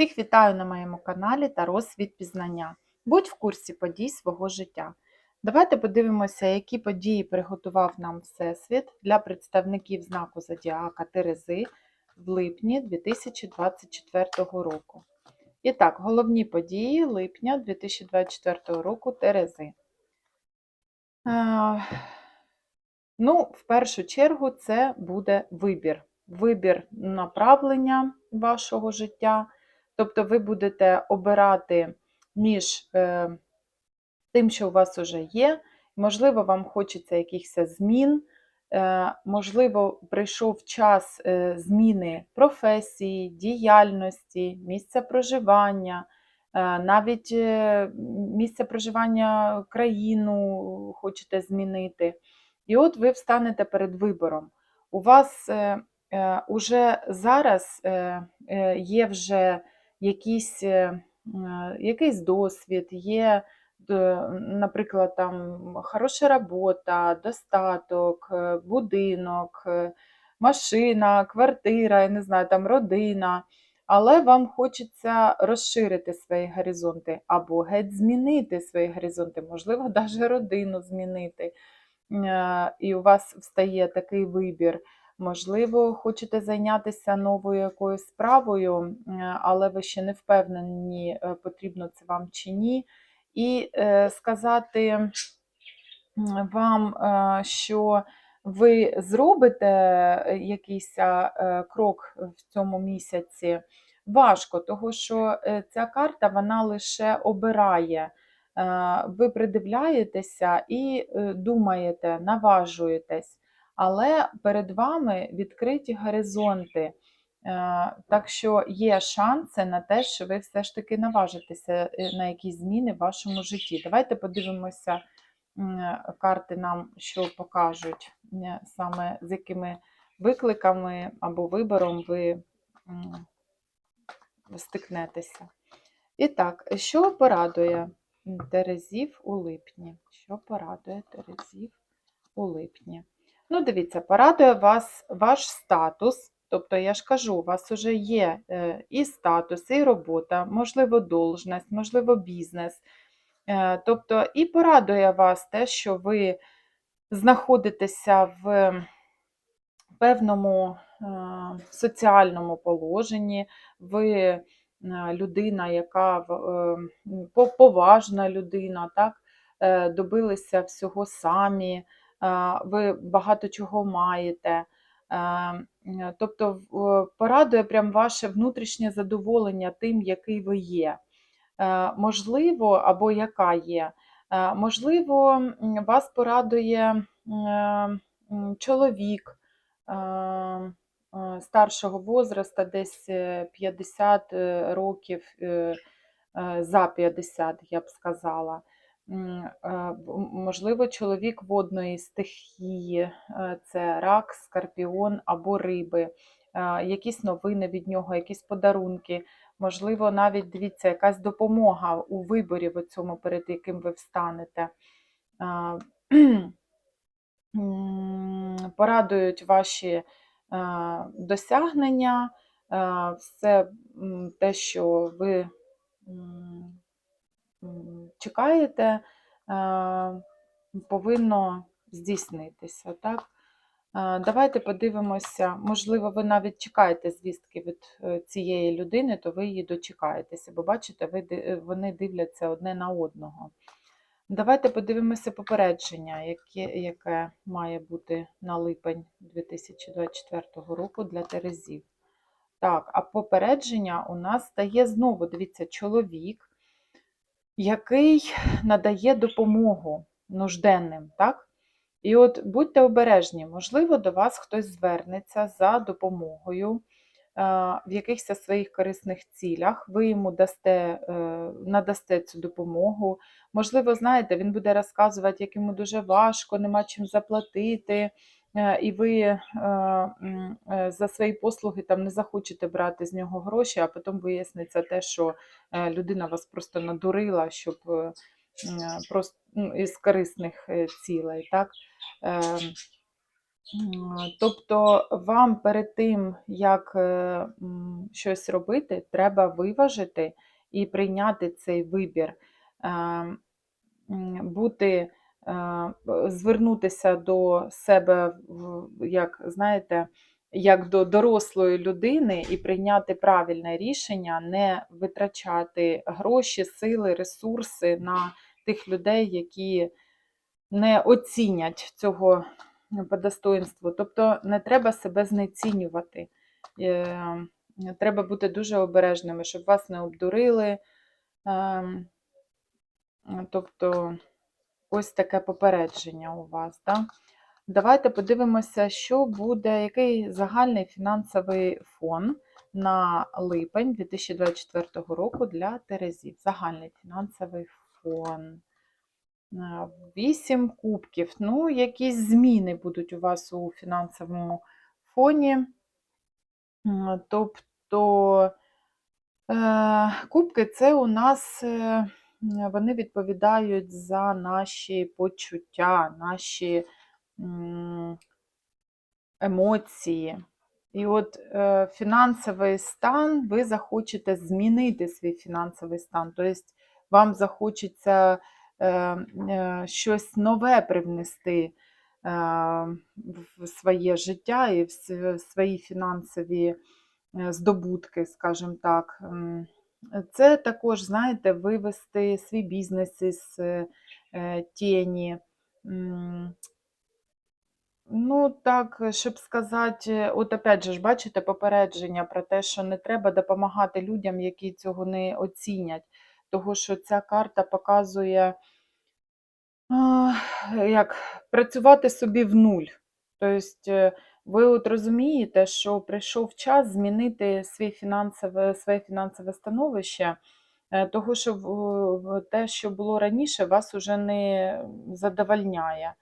Всіх вітаю на моєму каналі та розсвіт пізнання. Будь в курсі подій свого життя. Давайте подивимося, які події приготував нам Всесвіт для представників знаку Зодіака Терези в липні 2024 року. І так, головні події липня 2024 року Терези. Е, Ну, в першу чергу, це буде вибір. Вибір направлення вашого життя. Тобто ви будете обирати між е, тим, що у вас вже є. Можливо, вам хочеться якихось змін, е, можливо, прийшов час е, зміни професії, діяльності, місця проживання, е, навіть е, місце проживання країну хочете змінити. І от ви встанете перед вибором. У вас е, е, уже зараз е, е, є вже якийсь, е, е, якийсь досвід, є, наприклад, там хороша робота, достаток, е, будинок, е, машина, квартира, я не знаю, там родина. Але вам хочеться розширити свої горизонти або геть змінити свої горизонти, можливо, навіть родину змінити. Е, І у вас встає такий вибір. Можливо, хочете зайнятися новою якоюсь справою, але ви ще не впевнені, е, потрібно це вам чи ні. І е, сказати вам, е, що ви зробите якийсь крок в цьому місяці, важко, тому що ця карта вона лише обирає. Ви придивляєтеся і думаєте, наважуєтесь але перед вами відкриті горизонти. Е, Так що є шанси на те, що ви все ж таки наважитеся е, на якісь зміни в вашому житті. Давайте подивимося карти нам, що покажуть, саме з якими викликами або вибором ви стикнетеся. І так, що порадує Терезів у липні? Що порадує Терезів у липні? Ну, дивіться, порадує вас ваш статус. Тобто, я ж кажу, у вас вже є е, і статус, і робота, можливо, должність, можливо, бізнес. Е, Тобто, і порадує вас те, що ви знаходитеся в певному е, соціальному положенні, ви людина, яка поважна людина, так? добилися всього самі, ви багато чого маєте. Тобто порадує прям ваше внутрішнє задоволення тим, який ви є. Е, Можливо, або яка є. Е, Можливо, вас порадує е, чоловік старшого возраста, десь е, 50 е, років, за 50, я б сказала. Е, Можливо, чоловік водної стихії, е, це рак, скорпіон або риби. Е, Якісь новини від нього, якісь подарунки. Можливо, навіть дивіться, якась допомога у виборі в цьому, перед яким ви встанете. Порадують ваші досягнення, все те, що ви чекаєте, повинно здійснитися. Так? Давайте подивимося, можливо, ви навіть чекаєте звістки від е, цієї людини, то ви її дочекаєтеся, бо бачите, ви, е, вони дивляться одне на одного. Давайте подивимося попередження, яке, яке має бути на липень 2024 року для Терезів. Так, а попередження у нас стає знову, дивіться, чоловік, який надає допомогу нужденним, так? І от будьте обережні, можливо, до вас хтось звернеться за допомогою е, в якихось своїх корисних цілях, ви йому дасте, е, надасте цю допомогу. Можливо, знаєте, він буде розказувати, як йому дуже важко, нема чим заплатити, і ви е, е, за свої послуги там не захочете брати з нього гроші, а потім виясниться те, що е, людина вас просто надурила, щоб е, просто із корисних е, цілей. Так? Ем, Тобто вам перед тим, як е, щось робити, треба виважити і прийняти цей вибір, Е, бути, е, звернутися до себе, як знаєте, як до дорослої людини і прийняти правильне рішення, не витрачати гроші, сили, ресурси на тих людей, які не оцінять цього по достоинству. Тобто не треба себе знецінювати. Е, Треба бути дуже обережними, щоб вас не обдурили. Ем, Тобто, ось таке попередження у вас. Да? Давайте подивимося, що буде, який загальний фінансовий фон на липень 2024 року для Терезів. Загальний фінансовий фон. Е, Вісім кубків. Ну, якісь зміни будуть у вас у фінансовому фоні. Тобто е, кубки це у нас е, вони відповідають за наші почуття, наші емоції. І от е, фінансовий стан, ви захочете змінити свій фінансовий стан. Тобто вам захочеться е, е, щось нове привнести е, в своє життя і в свої фінансові е, здобутки, скажімо так. Це також, знаєте, вивести свій бізнес із е, е, тіні. Ну, так, щоб сказати, от опять же бачите, попередження про те, що не треба допомагати людям, які цього не оцінять. Того, що ця карта показує, як працювати собі в нуль. Тобто, ви от розумієте, що прийшов час змінити свій фінансове, своє фінансове становище, е, того, що те, що було раніше, вас уже не задовольняє.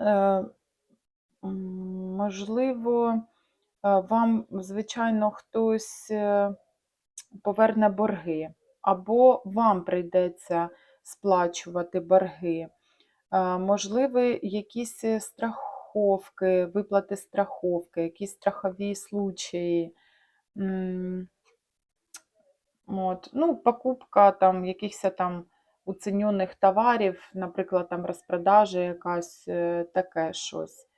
Е, Можливо, е, вам, звичайно, хтось поверне борги, або вам прийдеться сплачувати борги. Можливо, якісь е, страховки, виплати страховки, якісь страхові случаї. От. Ну, покупка там якихось там уцінених товарів, наприклад, там розпродажа якась, е, таке щось.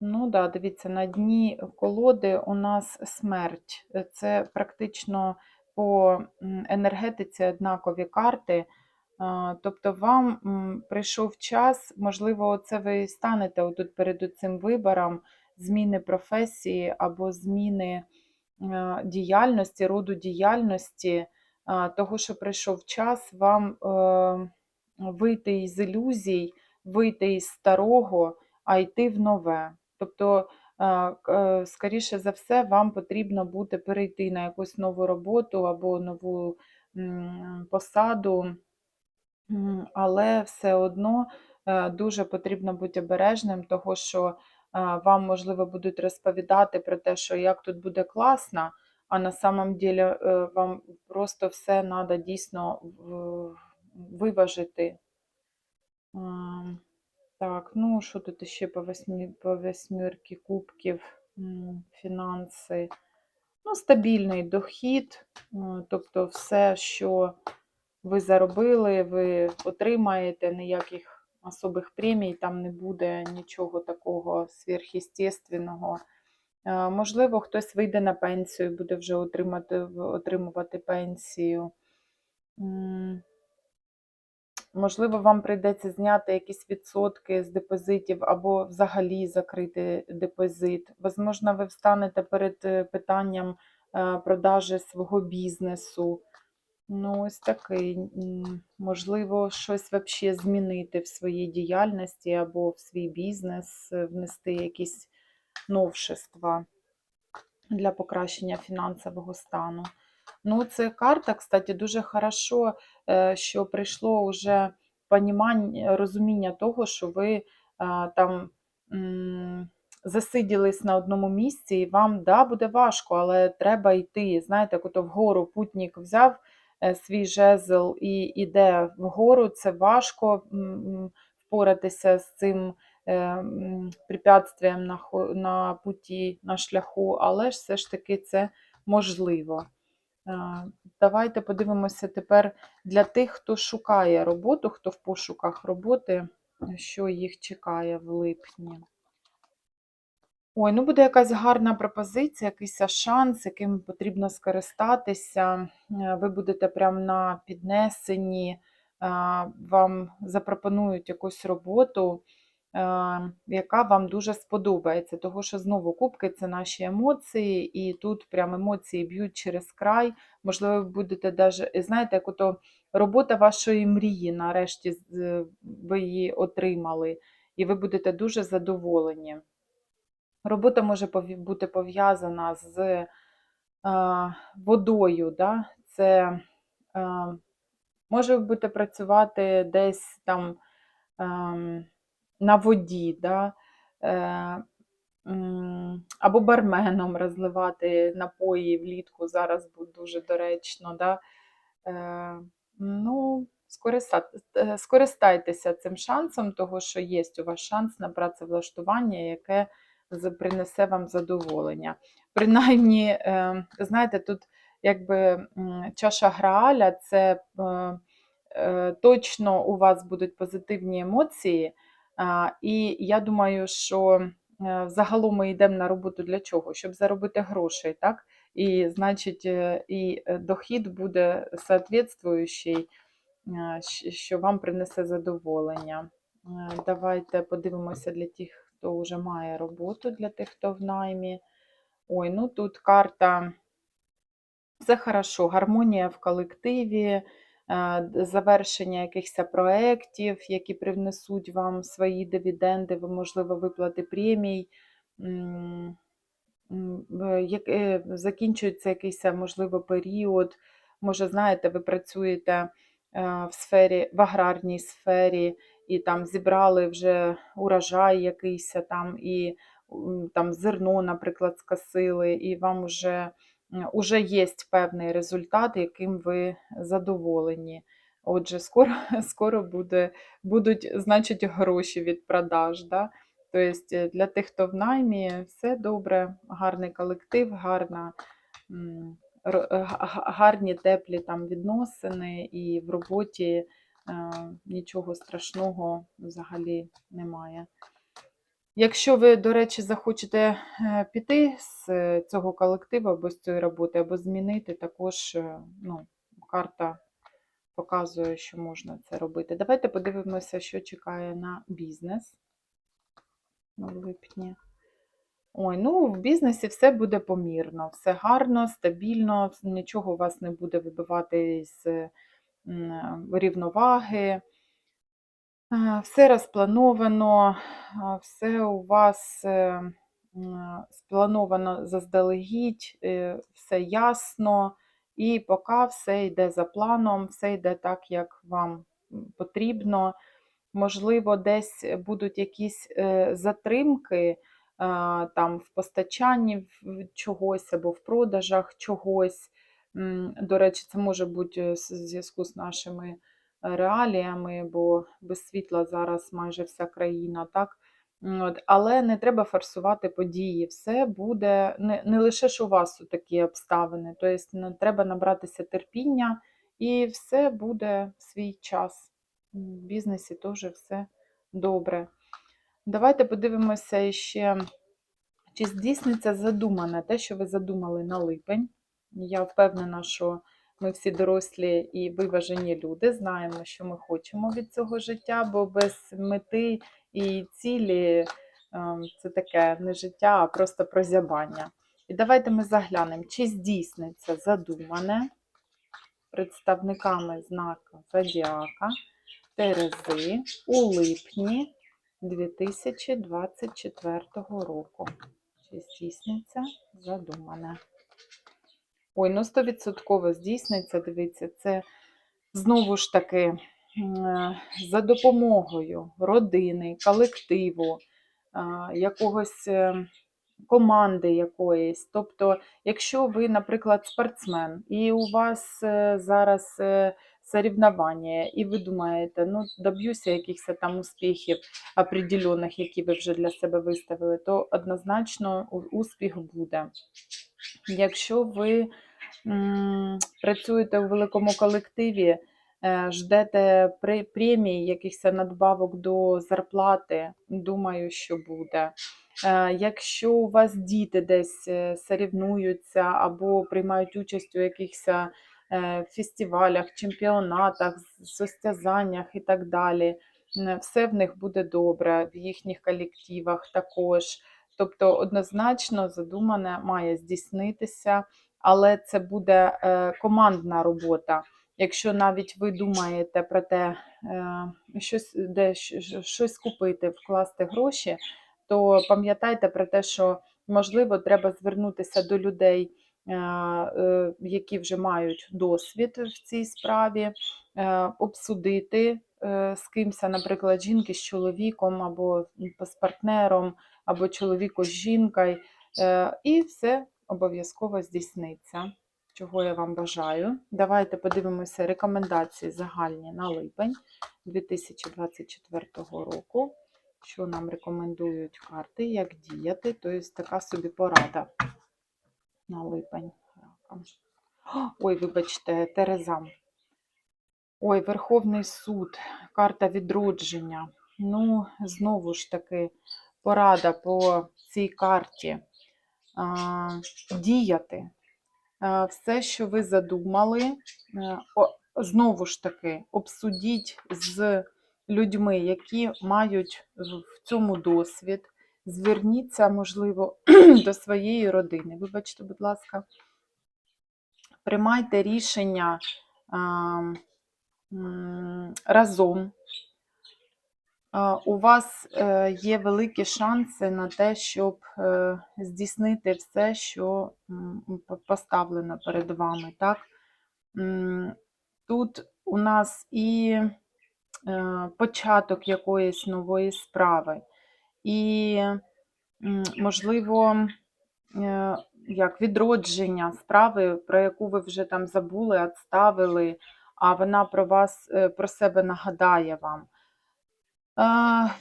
Ну да, дивіться, на дні колоди у нас смерть. Е, Це практично по енергетиці однакові карти. Тобто вам прийшов час, можливо, це ви станете отут перед цим вибором зміни професії або зміни діяльності, роду діяльності, того, що прийшов час вам е, вийти із ілюзій, вийти із старого, а йти в нове. Тобто, скоріше за все, вам потрібно буде перейти на якусь нову роботу або нову посаду, але все одно е, дуже потрібно бути обережним, того що е, вам, можливо, будуть розповідати про те, що як тут буде класно, а на самом е, вам просто все треба дійсно виважити. Так, ну що тут ще по восьмі, по восьмірки кубків, фінанси. Ну, стабільний дохід, е, тобто все, що ви заробили, ви отримаєте, ніяких особих премій, там не буде нічого такого сверхъестественного. Е, Можливо, хтось вийде на пенсію, буде вже отримати, отримувати пенсію. Можливо, вам прийдеться зняти якісь відсотки з депозитів або взагалі закрити депозит. Возможно, ви встанете перед е, питанням е, продажі свого бізнесу. Ну, ось такий. Можливо, щось взагалі змінити в своїй діяльності або в свій бізнес, е, внести якісь новшества для покращення фінансового стану. Ну, це карта, кстати, дуже хорошо, е, що прийшло вже понімання, розуміння того, що ви е, там засиділись на одному місці, і вам да, буде важко, але треба йти. Знаєте, як вгору путник взяв е, свій жезл і йде вгору, це важко впоратися з цим е, препятствием на, на путі, на шляху, але ж все ж таки це можливо. Е, Давайте подивимося тепер для тих, хто шукає роботу, хто в пошуках роботи, що їх чекає в липні. Ой, ну буде якась гарна пропозиція, якийсь шанс, яким потрібно скористатися. Е, Ви будете прямо на піднесенні, вам запропонують якусь роботу, е, яка вам дуже сподобається. Того, що знову кубки це наші емоції, і тут прям емоції б'ють через край. Можливо, ви будете даже, знаєте, як ото робота вашої мрії, нарешті ви її отримали, і ви будете дуже задоволені. Робота може бути пов'язана з е, водою. Да? Це е, може бути працювати десь там ем, на воді, да? е, або барменом розливати напої влітку зараз буде дуже доречно. Да? Е, ну, е, скористайтеся цим шансом, того, що є у вас шанс на працевлаштування, яке принесе вам задоволення. Принаймні, знаєте, тут якби чаша Грааля це точно у вас будуть позитивні емоції. І я думаю, що е, взагалом ми йдемо на роботу для чого? Щоб заробити грошей, так? І значить, е, і е, дохід буде соответствуючий, що вам принесе задоволення. Давайте подивимося для тих, хто вже має роботу, для тих, хто в наймі. Ой, ну тут карта все хорошо, гармонія в колективі, завершення якихось проєктів, які привнесуть вам свої дивіденди, можливо, виплати премій. Е, Закінчується якийсь, можливо, період. Може, знаєте, ви працюєте е, в сфері, в аграрній сфері, і там зібрали вже урожай якийсь там, і там зерно, наприклад, скосили, і вам вже уже є певний результат, яким ви задоволені. Отже, скоро, скоро буде, будуть, значить, гроші від продаж. Да? Тобто для тих, хто в наймі, все добре, гарний колектив, гарна, гарні теплі там відносини, і в роботі е, нічого страшного взагалі немає. Якщо ви, до речі, захочете е, піти з е, цього колективу або з цієї роботи, або змінити, також е, ну, карта показує, що можна це робити. Давайте подивимося, що чекає на бізнес у липні. Ой, ну в бізнесі все буде помірно, все гарно, стабільно, нічого у вас не буде вибивати з рівноваги. Все розплановано, все у вас е, сплановано заздалегідь, е, все ясно, і поки все йде за планом, все йде так, як вам потрібно. Можливо, десь будуть якісь е, затримки там в постачанні чогось або в продажах чогось. До речі, це може бути в зв'язку з нашими реаліями, бо без світла зараз майже вся країна, так? От. Але не треба форсувати події. Все буде не, не лише ж у вас такі обставини, тобто не треба набратися терпіння, і все буде в свій час. В бізнесі теж все добре. Давайте подивимося ще, чи здійсниться задумане те, що ви задумали на липень. Я впевнена, що ми всі дорослі і виважені люди, знаємо, що ми хочемо від цього життя, бо без мети і цілі ем, це таке не життя, а просто прозябання. І давайте ми заглянемо, чи здійсниться задумане представниками знака Зодіака Терези у липні 2024 року. Чи здійсниться задумане? Ой, ну 100% здійсниться, дивіться, це знову ж таки за допомогою родини, колективу, якогось е, команди якоїсь. Тобто, якщо ви, наприклад, спортсмен, і у вас е, зараз е, і ви думаєте, ну, доб'юся якихось там успіхів определених, які ви вже для себе виставили, то однозначно успіх буде. Якщо ви працюєте у великому колективі, е, ждете пре- премій, якихось надбавок до зарплати, думаю, що буде. Е, Якщо у вас діти десь е, соревнуються або приймають участь у якихось фестивалях, чемпіонатах, состязаннях і так далі, все в них буде добре, в їхніх колективах також. Тобто, однозначно задумане має здійснитися, але це буде е, командна робота. Якщо навіть ви думаєте про те, е, щось, де, щось купити, вкласти гроші, то пам'ятайте про те, що можливо треба звернутися до людей, е, які вже мають досвід в цій справі, обсудити з кимось, наприклад, жінки з чоловіком або з партнером, або чоловіку з жінкою, і все обов'язково здійсниться. Чого я вам бажаю. Давайте подивимося рекомендації загальні на липень 2024 року. Що нам рекомендують карти, як діяти, тобто така собі порада на липень. Ой, вибачте, Тереза. Ой, Верховний суд, карта відродження. Ну, знову ж таки, порада по цій карті. Діяти. Все, що ви задумали, е, знову ж таки, обсудіть з людьми, які мають в цьому досвід. Зверніться, можливо, до своєї родини. Вибачте, будь ласка, приймайте рішення разом. У вас е, є великі шанси на те, щоб е, здійснити все, що поставлено перед вами. Так? Тут у нас і е, початок якоїсь нової справи, і, можливо, як відродження справи, про яку ви вже там забули, відставили, а вона про вас, про себе нагадає вам. Е,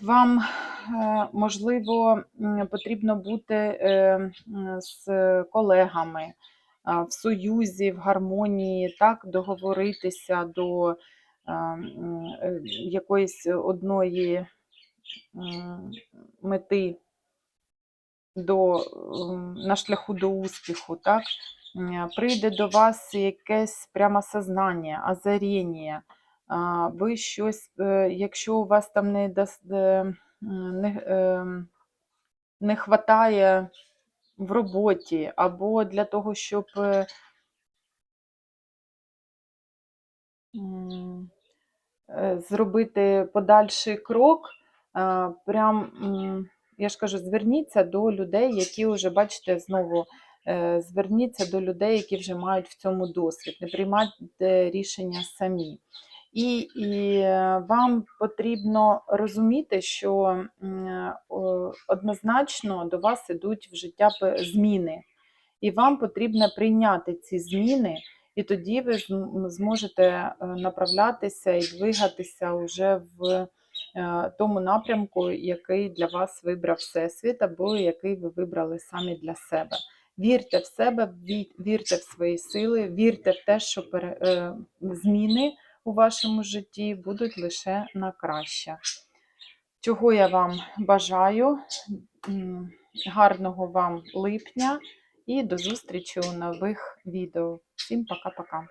Вам, е, можливо, потрібно бути е, з колегами в союзі, в гармонії, так, договоритися до е, е, якоїсь одної мети до, на шляху до успіху, так? Прийде до вас якесь прямо сознання, озаріння. Ви щось, е, якщо у вас там не, не, е, не хватає в роботі, або для того, щоб е, е, зробити подальший крок, прям, я ж кажу, зверніться до людей, які вже, бачите, знову зверніться до людей, які вже мають в цьому досвід. Не приймайте рішення самі. І, і е, вам потрібно розуміти, що однозначно до вас ідуть в життя зміни, і вам потрібно прийняти ці зміни, і тоді ви зможете е, направлятися і двигатися вже в е, тому напрямку, який для вас вибрав Всесвіт, або який ви вибрали самі для себе. Вірте в себе, вірте в свої сили, вірте в те, що е, зміни у вашому житті будуть лише на краще. Чого я вам бажаю? Гарного вам липня і до зустрічі у нових відео. Всім пока-пока.